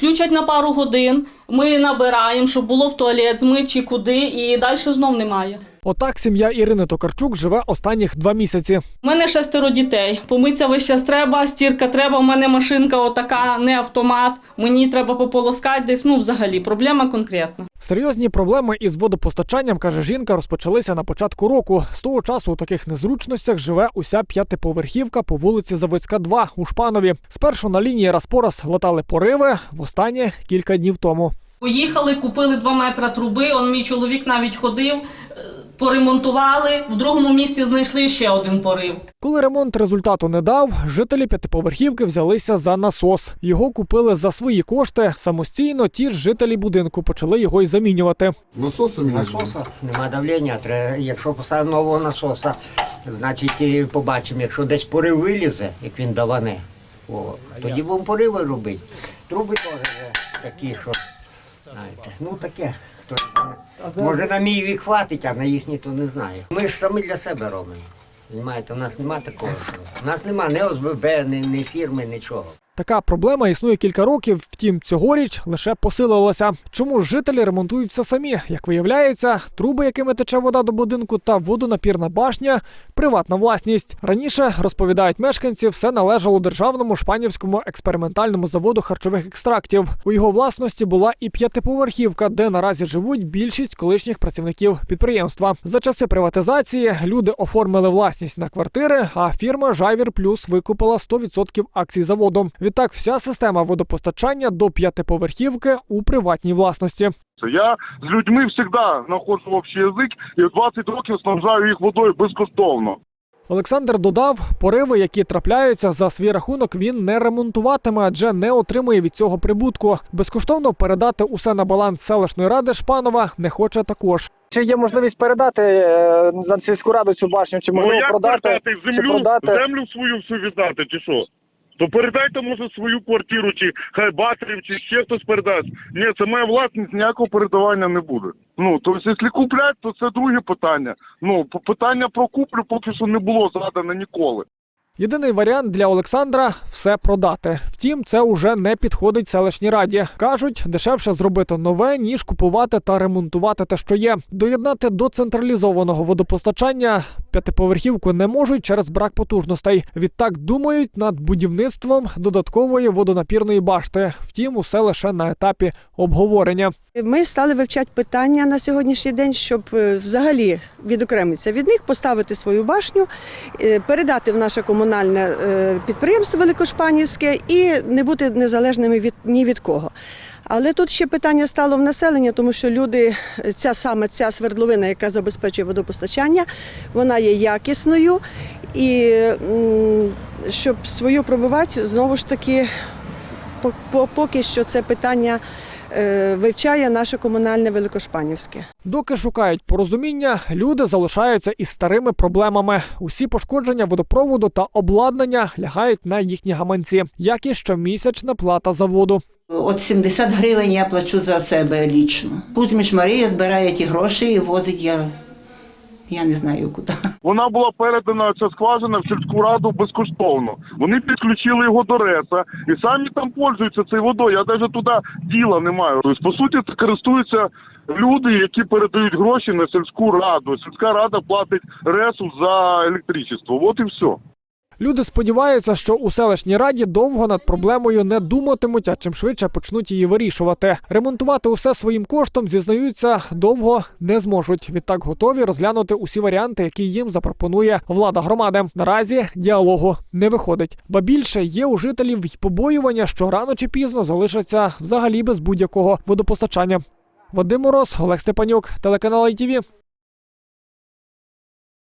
Включать на пару годин, ми набираємо, щоб було в туалет змить чи куди, і далі знов немає. Отак сім'я Ірини Токарчук живе останніх два місяці. У мене шестеро дітей. Помитися весь час треба, стірка треба. У мене машинка отака, не автомат. Мені треба пополоскати десь. Ну, взагалі, проблема конкретна. Серйозні проблеми із водопостачанням, каже жінка, розпочалися на початку року. З того часу у таких незручностях живе уся п'ятиповерхівка по вулиці Заводська, 2 у Шпанові. Спершу на лінії раз-пораз латали пориви, востаннє кілька днів тому. Поїхали, купили 2 метри труби. Он мій чоловік навіть ходив, е, поремонтували. В другому місці знайшли ще один порив. Коли ремонт результату не дав, жителі п'ятиповерхівки взялися за насос. Його купили за свої кошти. Самостійно ті ж жителі будинку почали його й замінювати. Насосом Насоса нема давлення. Треба, якщо поставимо нового насоса, значить побачимо, якщо десь порив вилізе, як він даване, о, тоді будемо пориви робити. Труби теж такі, що знаєте, ну таке. Хто. Може на мій вік хватить, а на їхній то не знаю. Ми ж самі для себе робимо. Понимаєте, у нас нема такого. У нас нема ні ОСББ, ні, ні фірми, нічого. Така проблема існує кілька років, втім, цьогоріч лише посилилася. Чому жителі ремонтують все самі? Як виявляється, труби, якими тече вода до будинку, та водонапірна башня приватна власність. Раніше розповідають мешканці, все належало державному шпанівському експериментальному заводу харчових екстрактів. У його власності була і п'ятиповерхівка, де наразі живуть більшість колишніх працівників підприємства. За часи приватизації люди оформили власність на квартири, а фірма Жайвір Плюс викупила 100% акцій заводу. Відтак, вся система водопостачання до п'ятиповерхівки у приватній власності. Я з людьми завжди знаходжу общий язик і в 20 років снабжаю їх водою безкоштовно. Олександр додав, пориви, які трапляються за свій рахунок, він не ремонтуватиме, адже не отримує від цього прибутку. Безкоштовно передати усе на баланс селищної ради Шпанова не хоче також. Чи є можливість передати е, на сільську раду цю башню, чи можливо ну як продати, передати чи землю, продати? землю свою всю віддати, чи що? То передайте, може, свою квартиру, чи хай батьків, чи ще хтось передасть. Ні, це моя власність, ніякого передавання не буде. Ну, тобто, якщо куплять, то це друге питання. Ну, питання про куплю поки що не було задане ніколи. Єдиний варіант для Олександра все продати. Втім, це уже не підходить селищній раді. кажуть, дешевше зробити нове ніж купувати та ремонтувати те, що є. Доєднати до централізованого водопостачання п'ятиповерхівку не можуть через брак потужностей. Відтак думають над будівництвом додаткової водонапірної башти. Втім, усе лише на етапі обговорення. Ми стали вивчати питання на сьогоднішній день, щоб е, взагалі відокремитися від них, поставити свою башню, е, передати в наше комунальне е, підприємство Великошпанівське і не бути незалежними від ні від кого. Але тут ще питання стало в населення, тому що люди, ця саме ця свердловина, яка забезпечує водопостачання, вона є якісною. І щоб свою пробивати, знову ж таки, по- по- поки що це питання вивчає наше комунальне Великошпанівське. Доки шукають порозуміння, люди залишаються із старими проблемами. Усі пошкодження водопроводу та обладнання лягають на їхні гаманці, як і щомісячна плата за воду. От 70 гривень я плачу за себе лічно. Кузьміш Марія збирає ті гроші і возить я, я не знаю куди. Вона була передана ця скважина в сільську раду безкоштовно. Вони підключили його до РЕСа і самі там пользуються цією водою. Я навіть туди діла не маю. Тобто, по суті, це користуються люди, які передають гроші на сільську раду. Сільська рада платить РЕСу за електричество. От і все. Люди сподіваються, що у селищній раді довго над проблемою не думатимуть, а чим швидше почнуть її вирішувати. Ремонтувати усе своїм коштом зізнаються довго не зможуть. Відтак готові розглянути усі варіанти, які їм запропонує влада громади. Наразі діалогу не виходить. Ба більше є у жителів й побоювання, що рано чи пізно залишаться взагалі без будь-якого водопостачання. Вадим Мороз, Олег Степанюк, телеканал ITV.